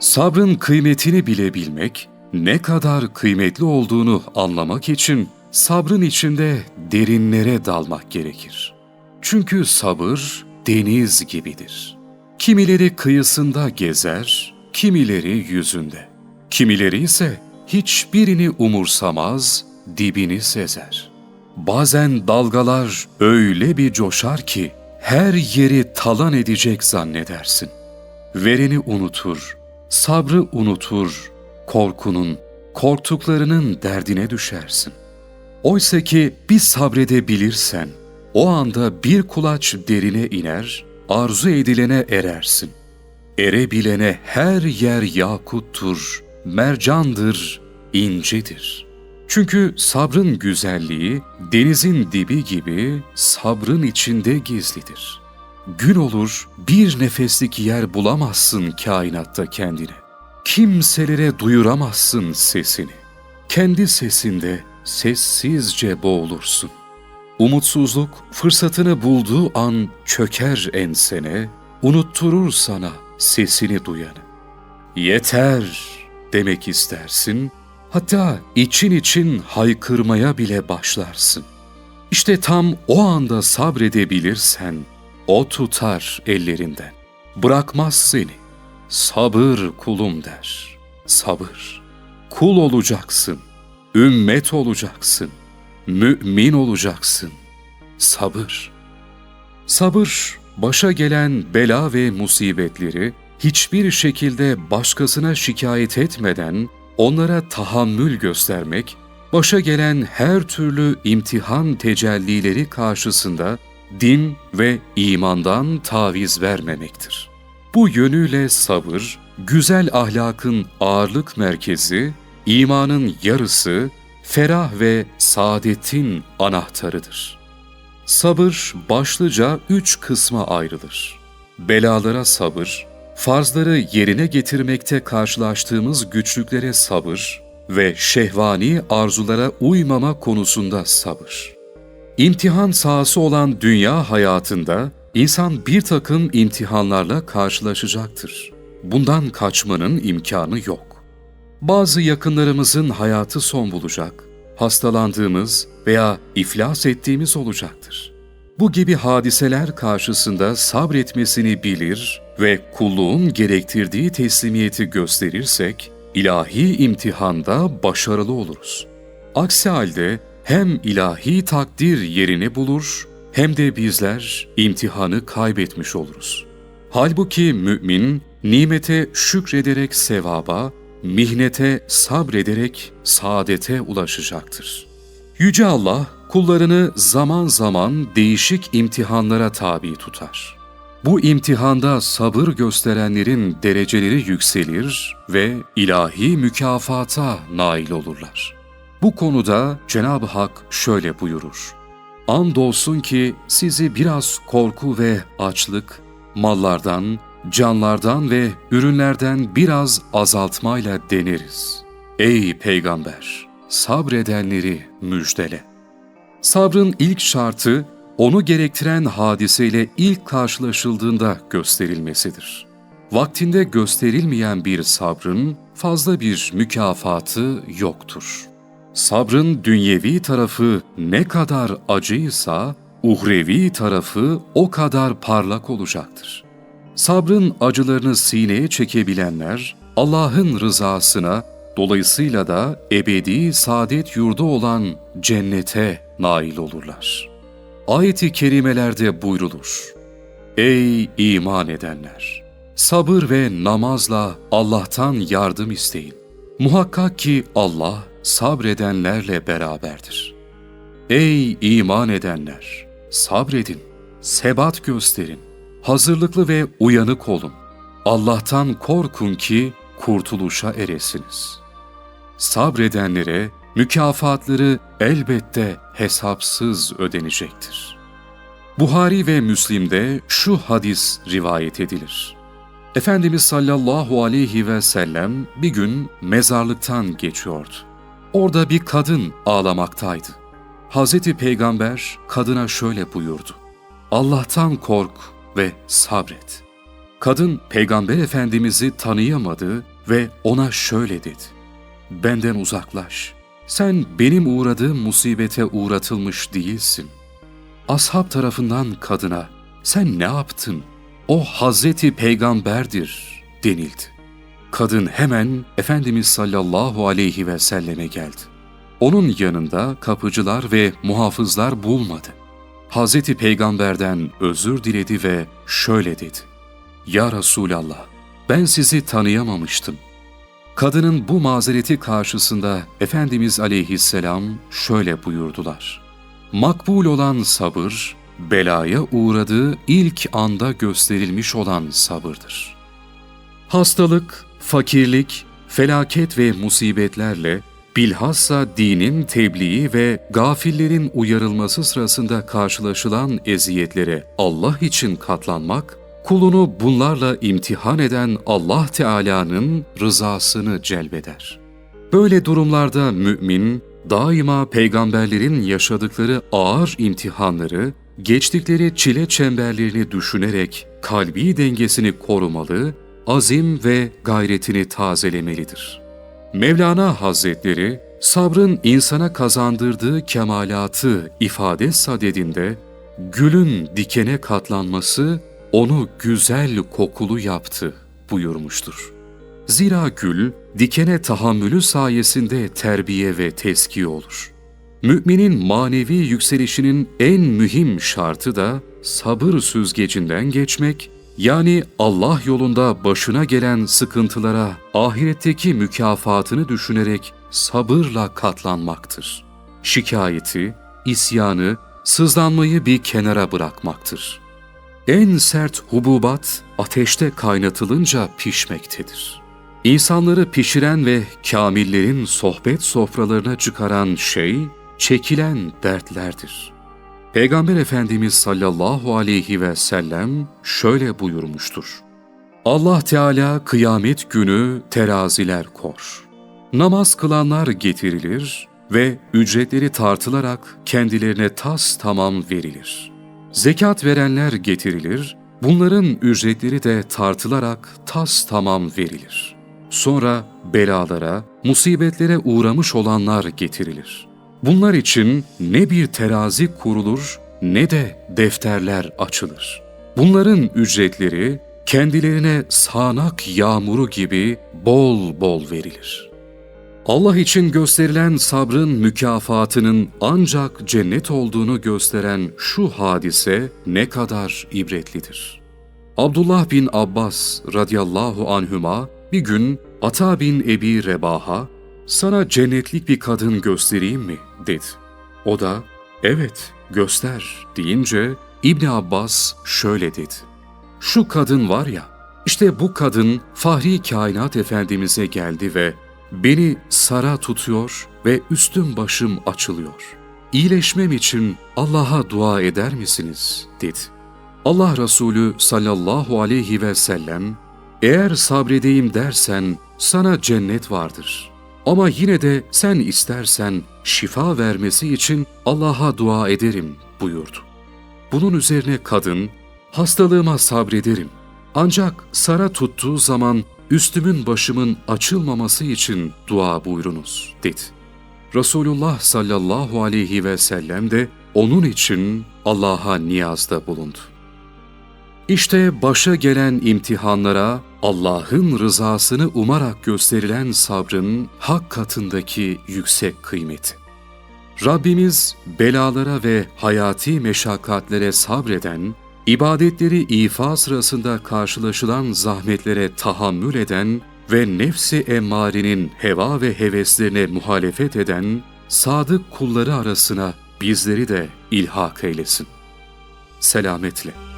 Sabrın kıymetini bilebilmek, ne kadar kıymetli olduğunu anlamak için sabrın içinde derinlere dalmak gerekir. Çünkü sabır deniz gibidir. Kimileri kıyısında gezer, kimileri yüzünde. Kimileri ise hiçbirini umursamaz, dibini sezer. Bazen dalgalar öyle bir coşar ki her yeri talan edecek zannedersin. Vereni unutur, sabrı unutur, korkunun, korktuklarının derdine düşersin. Oysa ki bir sabredebilirsen, o anda bir kulaç derine iner, arzu edilene erersin. Erebilene her yer yakuttur, mercandır, incidir. Çünkü sabrın güzelliği denizin dibi gibi sabrın içinde gizlidir. Gün olur bir nefeslik yer bulamazsın kainatta kendine. Kimselere duyuramazsın sesini. Kendi sesinde sessizce boğulursun. Umutsuzluk fırsatını bulduğu an çöker ensene, unutturur sana sesini duyanı. Yeter demek istersin, hatta için için haykırmaya bile başlarsın. İşte tam o anda sabredebilirsen, o tutar ellerinden. Bırakmaz seni. Sabır kulum der. Sabır. Kul olacaksın. Ümmet olacaksın. Mümin olacaksın. Sabır. Sabır, başa gelen bela ve musibetleri hiçbir şekilde başkasına şikayet etmeden onlara tahammül göstermek, başa gelen her türlü imtihan tecellileri karşısında din ve imandan taviz vermemektir. Bu yönüyle sabır, güzel ahlakın ağırlık merkezi, imanın yarısı, ferah ve saadetin anahtarıdır. Sabır başlıca üç kısma ayrılır. Belalara sabır, farzları yerine getirmekte karşılaştığımız güçlüklere sabır ve şehvani arzulara uymama konusunda sabır. İmtihan sahası olan dünya hayatında insan bir takım imtihanlarla karşılaşacaktır. Bundan kaçmanın imkanı yok. Bazı yakınlarımızın hayatı son bulacak, hastalandığımız veya iflas ettiğimiz olacaktır. Bu gibi hadiseler karşısında sabretmesini bilir ve kulluğun gerektirdiği teslimiyeti gösterirsek, ilahi imtihanda başarılı oluruz. Aksi halde hem ilahi takdir yerini bulur hem de bizler imtihanı kaybetmiş oluruz. Halbuki mümin nimete şükrederek sevaba, mihnete sabrederek saadete ulaşacaktır. Yüce Allah kullarını zaman zaman değişik imtihanlara tabi tutar. Bu imtihanda sabır gösterenlerin dereceleri yükselir ve ilahi mükafata nail olurlar. Bu konuda Cenab-ı Hak şöyle buyurur. Andolsun ki sizi biraz korku ve açlık, mallardan, canlardan ve ürünlerden biraz azaltmayla deneriz. Ey peygamber! Sabredenleri müjdele. Sabrın ilk şartı, onu gerektiren hadiseyle ilk karşılaşıldığında gösterilmesidir. Vaktinde gösterilmeyen bir sabrın fazla bir mükafatı yoktur. Sabrın dünyevi tarafı ne kadar acıysa, uhrevi tarafı o kadar parlak olacaktır. Sabrın acılarını sineye çekebilenler, Allah'ın rızasına, dolayısıyla da ebedi saadet yurdu olan cennete nail olurlar. Ayet-i kerimelerde buyrulur. Ey iman edenler! Sabır ve namazla Allah'tan yardım isteyin. Muhakkak ki Allah sabredenlerle beraberdir. Ey iman edenler! Sabredin, sebat gösterin, hazırlıklı ve uyanık olun. Allah'tan korkun ki kurtuluşa eresiniz. Sabredenlere mükafatları elbette hesapsız ödenecektir. Buhari ve Müslim'de şu hadis rivayet edilir. Efendimiz sallallahu aleyhi ve sellem bir gün mezarlıktan geçiyordu. Orada bir kadın ağlamaktaydı. Hazreti Peygamber kadına şöyle buyurdu. Allah'tan kork ve sabret. Kadın Peygamber Efendimiz'i tanıyamadı ve ona şöyle dedi. Benden uzaklaş. Sen benim uğradığım musibete uğratılmış değilsin. Ashab tarafından kadına sen ne yaptın? O Hazreti Peygamberdir denildi. Kadın hemen Efendimiz sallallahu aleyhi ve selleme geldi. Onun yanında kapıcılar ve muhafızlar bulmadı. Hazreti Peygamber'den özür diledi ve şöyle dedi. Ya Resulallah, ben sizi tanıyamamıştım. Kadının bu mazereti karşısında Efendimiz aleyhisselam şöyle buyurdular. Makbul olan sabır, belaya uğradığı ilk anda gösterilmiş olan sabırdır. Hastalık, fakirlik, felaket ve musibetlerle bilhassa dinin tebliği ve gafillerin uyarılması sırasında karşılaşılan eziyetlere Allah için katlanmak, kulunu bunlarla imtihan eden Allah Teala'nın rızasını celbeder. Böyle durumlarda mümin, daima peygamberlerin yaşadıkları ağır imtihanları, geçtikleri çile çemberlerini düşünerek kalbi dengesini korumalı, azim ve gayretini tazelemelidir. Mevlana Hazretleri, sabrın insana kazandırdığı kemalatı ifade sadedinde, gülün dikene katlanması onu güzel kokulu yaptı buyurmuştur. Zira gül, dikene tahammülü sayesinde terbiye ve teskiye olur. Müminin manevi yükselişinin en mühim şartı da sabır süzgecinden geçmek, yani Allah yolunda başına gelen sıkıntılara ahiretteki mükafatını düşünerek sabırla katlanmaktır. Şikayeti, isyanı, sızlanmayı bir kenara bırakmaktır. En sert hububat ateşte kaynatılınca pişmektedir. İnsanları pişiren ve kamillerin sohbet sofralarına çıkaran şey, çekilen dertlerdir. Peygamber Efendimiz sallallahu aleyhi ve sellem şöyle buyurmuştur. Allah Teala kıyamet günü teraziler kor. Namaz kılanlar getirilir ve ücretleri tartılarak kendilerine tas tamam verilir. Zekat verenler getirilir, bunların ücretleri de tartılarak tas tamam verilir. Sonra belalara, musibetlere uğramış olanlar getirilir. Bunlar için ne bir terazi kurulur ne de defterler açılır. Bunların ücretleri kendilerine sağanak yağmuru gibi bol bol verilir. Allah için gösterilen sabrın mükafatının ancak cennet olduğunu gösteren şu hadise ne kadar ibretlidir. Abdullah bin Abbas radıyallahu anhüma bir gün Ata bin Ebi Rebaha sana cennetlik bir kadın göstereyim mi? dedi. O da evet göster deyince İbni Abbas şöyle dedi. Şu kadın var ya, işte bu kadın Fahri Kainat Efendimiz'e geldi ve beni sara tutuyor ve üstüm başım açılıyor. İyileşmem için Allah'a dua eder misiniz? dedi. Allah Resulü sallallahu aleyhi ve sellem, eğer sabredeyim dersen sana cennet vardır. Ama yine de sen istersen şifa vermesi için Allah'a dua ederim buyurdu. Bunun üzerine kadın, hastalığıma sabrederim. Ancak sara tuttuğu zaman üstümün başımın açılmaması için dua buyurunuz dedi. Resulullah sallallahu aleyhi ve sellem de onun için Allah'a niyazda bulundu. İşte başa gelen imtihanlara Allah'ın rızasını umarak gösterilen sabrın hak katındaki yüksek kıymeti. Rabbimiz belalara ve hayati meşakkatlere sabreden, ibadetleri ifa sırasında karşılaşılan zahmetlere tahammül eden ve nefsi emmarenin heva ve heveslerine muhalefet eden sadık kulları arasına bizleri de ilhak eylesin. Selametle.